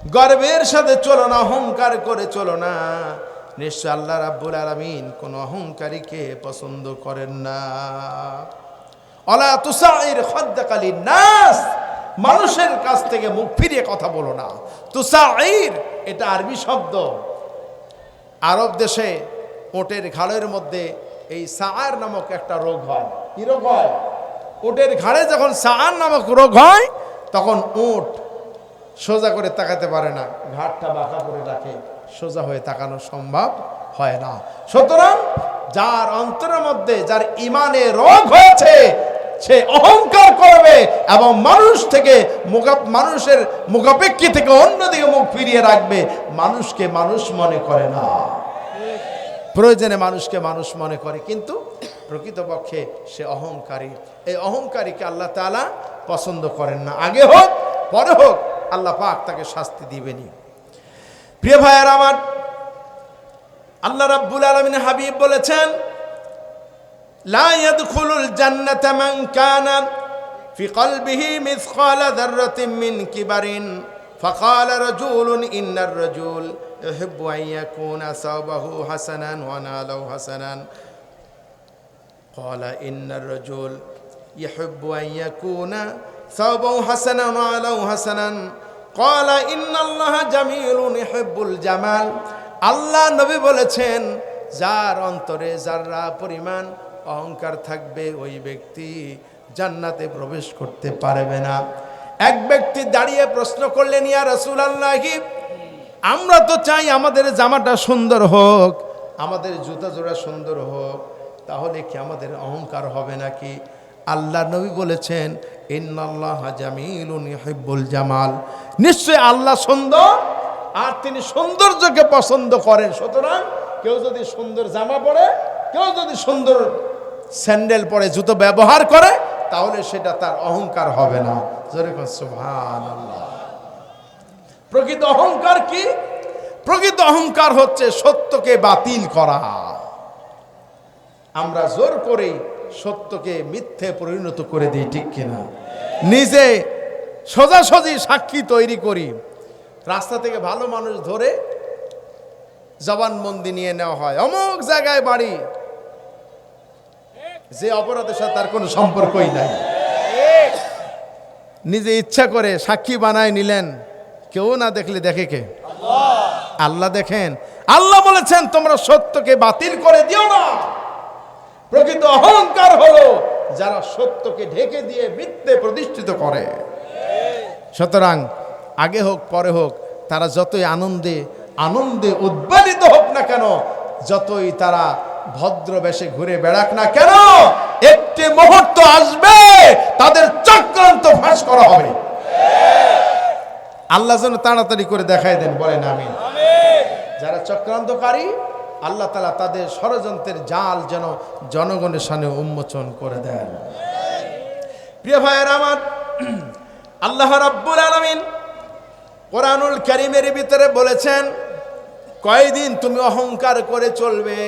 গর্বের সাথে চলো না, অহংকার করে চলো না। নিশ্চয় আল্লাহ রাব্বুল আলামিন কোন অহংকারীকে পছন্দ করেন না। অলা তুসাইর খদ্দাকালী নাস মানুষের কাছ থেকে মুখ ফিরিয়ে কথা বলো না। তুসাইর, এটা আরবি শব্দ। আরব দেশে ওটের ঘাড়ের মধ্যে এই সাআর নামক একটা রোগ হয়। কি রোগ হয়? ওটের ঘাড়ে যখন সাআর নামক রোগ হয়, তখন উট সোজা করে তাকাতে পারে না। ঘাটটা বাঁকা করে রাখে। সোজা হয়ে তাকানো সম্ভব হয় না। সুতরাং যার অন্তরের মধ্যে যার ইমানে রোগ হয়েছে, সে অহংকার করবে এবং মানুষ থেকে মানুষের মুখাপেক্ষি থেকে অন্যদিকে মুখ ফিরিয়ে রাখবে। মানুষকে মানুষ মনে করে না। প্রয়োজনে মানুষকে মানুষ মনে করে, কিন্তু প্রকৃতপক্ষে সে অহংকারী। এই অহংকারীকে আল্লাহ তাআলা পছন্দ করেন না। আগে হোক, পরে হোক আল্লাহ পাক তাকে শাস্তি দিবেনি প্রিয় ভাইয়ার আমার আল্লাহ রাব্বুল আলামিন হাবিব বলেছেন লা ইয়াদখুলুল জান্নাতা মান কানা في قلبه مثقال ذرة من كبر فقال رجل إن الرجل يحب أن يكون ثوبه حسنا وناله حسنا قال إن الرجل يحب أن يكون সাউবাউ হাসানান ওয়া আলাউ হাসানান ক্বালা, ইন্নাল্লাহা জামিলুন ইউহিব্বুল জামাল। আল্লাহ নবী বলেছেন, যার অন্তরে যাররা পরিমাণ অহংকার থাকবে, ওই ব্যক্তি জান্নাতে প্রবেশ করতে পারবে না। এক ব্যক্তি দাঁড়িয়ে প্রশ্ন করলেন, ইয়া রাসূলুল্লাহ, আমরা তো চাই আমাদের জামাটা সুন্দর হোক, আমাদের জুতা জোড়া সুন্দর হোক, তাহলে কি আমাদের অহংকার হবে নাকি? আল্লাহ নবী বলেছেন, ইন্নাল্লাহ জামাল। নিশ্চয় আল্লাহ সুন্দর, আর তিনি সৌন্দর্যকে পছন্দ করেন। সুতরাং কেউ যদি সুন্দর জামা পরে, কেউ যদি সুন্দর স্যান্ডেল পরে জুতো ব্যবহার করে, তাহলে সেটা তার অহংকার হবে না। প্রকৃত অহংকার কি? প্রকৃত অহংকার হচ্ছে সত্যকে বাতিল করা। আমরা জোর করেই সত্যকে মিথ্যে পরিণত করে দিই, ঠিক কিনা? নিজে সোজাসুজি সাক্ষী তৈরি করি। রাস্তা থেকে ভালো মানুষ ধরে জবানবন্দি নিয়ে নেওয়া হয়। অমুক জায়গায় বাড়ি। যে অপরাধের সাথে তার কোনো সম্পর্কই নাই। নিজে ইচ্ছা করে সাক্ষী বানায় নিলেন। কেউ না দেখলে দেখে কে? আল্লাহ। দেখেন। আল্লাহ বলেছেন, তোমরা সত্যকে বাতিল করে দিও না। প্রকৃত অহংকার হলো যারা সত্যকে ঢেকে দিয়ে মিথ্যে প্রতিষ্ঠিত করে। সুতরাং আগে হোক পরে হোক তারা যতই আনন্দে আনন্দে উদ্বেলিত হোক না কেন যতই তারা ভদ্র বেশে ঘুরে বেড়াক না কেন একটি মুহূর্ত আসবে তাদের চক্রান্ত ফাঁস করা হবে। আল্লাহ যেন তাড়াতাড়ি করে দেখাই দেন বলেন আমি যারা চক্রান্তকারী আল্লাহ তালা তাদের ষড়যন্ত্রের জাল যেন জনগণের সামনে উন্মোচন করে দেন। প্রিয় ভাইয়ের আমার, আল্লাহ রাব্বুল আলামিন কোরআনুল করিমের ভিতরে বলেছেন, কয়দিন তুমি অহংকার করে চলবে?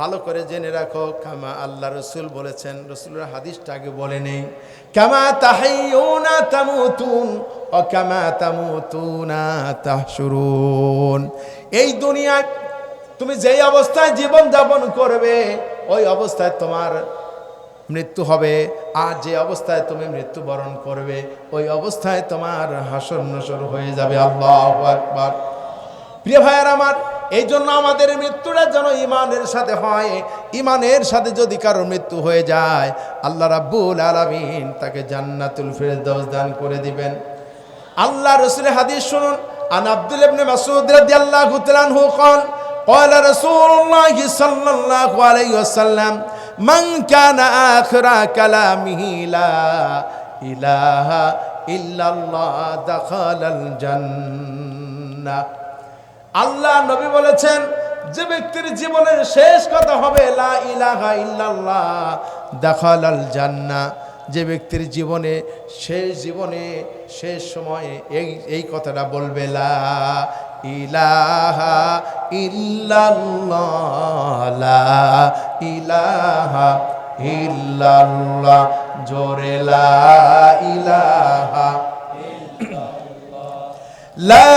ভালো করে জেনে রাখো, কামা আল্লাহ রসুল বলেছেন, রসুলের হাদিসটা আগে বলে নেই। কামা তাহাইউনা তামুতুন, ও কামা তামুতুনা তাহশুরুন। এই দুনিয়ায় তুমি যেই অবস্থায় জীবন যাপন করবে, ওই অবস্থায় তোমার মৃত্যু হবে। আর যে অবস্থায় তুমি মৃত্যুবরণ করবে, ওই অবস্থায় তোমার হাসর নসর হয়ে যাবে। আল্লাহ একবার প্রিয় ভাইয়ের আমার, এই জন্য আমাদের মৃত্যুটা যেন ইমানের সাথে হয়। ইমানের সাথে যদি কারও মৃত্যু হয়ে যায়, আল্লাহ রাব্বুল আলামিন তাকে জান্নাতুল ফেরদৌস দান করে দিবেন। আল্লাহ রসুলের হাদিস শুনুন। আন আব্দুল ইবনে মাসউদ রাদিয়াল্লাহু তাআলা قال قال رسول الله صلى الله عليه وسلم من كان آخر كلامه لا إله إلا الله دخل الجنة আল্লাহ নবী বলেছেন যে ব্যক্তির জীবনের শেষ কথা হবে লা ইলাহা ইল্লাল্লাহ দেখালাল জান্না যে ব্যক্তির জীবনে শেষ জীবনে শেষ সময়ে এই এই কথাটা বলবে লা ইলাহা ইল্লাল্লাহ, লা ইলাহা ইল্লাল্লাহ, জোরে লা ইলাহা লা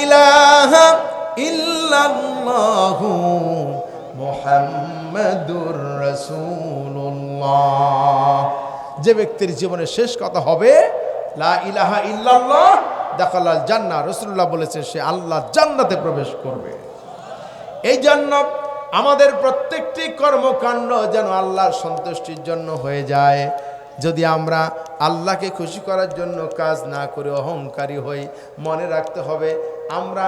ইলাহা ইল্লাল্লাহু মুহাম্মাদুর রাসূলুল্লাহ। যে ব্যক্তির জীবনে শেষ কথা হবে, লা ইলাহা ইল্লাল্লাহ দেখাল জান্না রসুল্লাহ বলেছে, সে আল্লাহ জান্নাতে প্রবেশ করবে। এই জন্য আমাদের প্রত্যেকটি কর্মকাণ্ড যেন আল্লাহর সন্তুষ্টির জন্য হয়ে যায়। যদি আমরা আল্লাহকে খুশি করার জন্য কাজ না করে অহংকারী হই, মনে রাখতে হবে আমরা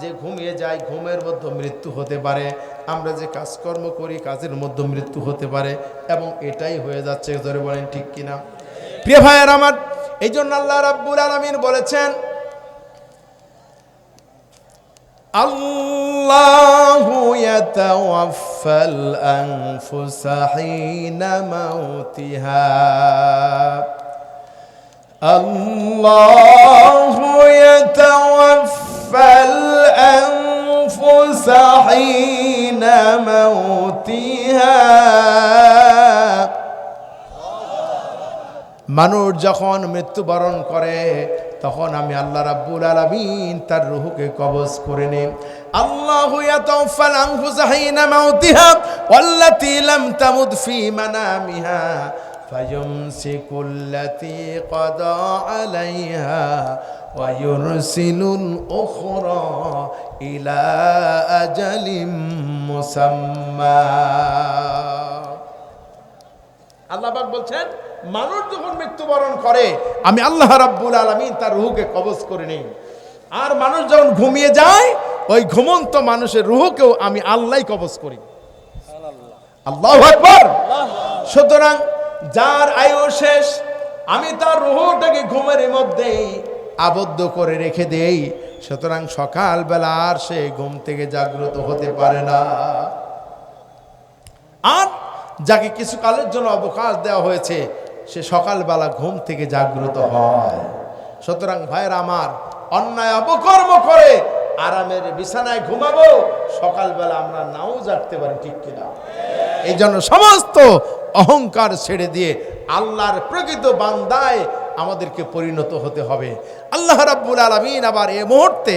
যে ঘুমিয়ে যাই, ঘুমের মধ্যে মৃত্যু হতে পারে। আমরা যে কাজকর্ম করি, কাজের মধ্যে মৃত্যু হতে পারে এবং এটাই হয়ে যাচ্ছে ধরে বলেন ঠিক কিনা? প্রিয় ভাইয়ের আমার এই জন্য আল্লাহ রাব্বুল আলমিন বলেছেন, আল্লাহ يتوفى الأنفس حين موتها الله يتوفى الأنفس حين موتها মানুষ যখন মৃত্যুবরণ করে তখন আমি আল্লাহ রাব্বুল আলামিন তার রুহকে কবজ করে নিই আল্লাহু ইয়াতাওফাল আনফুসা হিনা মাউতিহা ওয়াল্লাতী লাম তামুত ফি মানামিহা فيمسك التي قضى عليها ويرسل الأخرى إلى أجل مسمى আল্লাহ পাক বলছেন মানুষ যখন মৃত্যুবরণ করে, আমি আল্লাহ রাব্বুল আলামিন তার রুহকে কবজ করে নেই। আর মানুষ যখন ঘুমিয়ে যায়, ওই ঘুমন্ত মানুষের রুহকেও আমি আল্লাহ কবজ করি। আল্লাহ সুতরাং যার আয়ু শেষ, আমি তার রুহটাকে ঘুমের মধ্যেই আবদ্ধ করে রেখে দেই। সুতরাং সকালবেলা আর সে ঘুম থেকে জাগ্রত হতে পারে না। আর যাকে কিছু কালের জন্য অবকাশ দেওয়া হয়েছে সে সকালবেলা ঘুম থেকে জাগ্রত হয়। সুতরাং ভাইয়ের আমার, অন্যায় অপকর্ম করে আরামের বিছানায় ঘুমাবো, সকালবেলা আমরা নাও জাগতে পারি, ঠিক কিনা? এই জন্য সমস্ত অহংকার ছেড়ে দিয়ে আল্লাহর প্রকৃত বান্দায় আমাদেরকে পরিণত হতে হবে। আল্লাহ রাব্বুল আলমিন আবার এ মুহূর্তে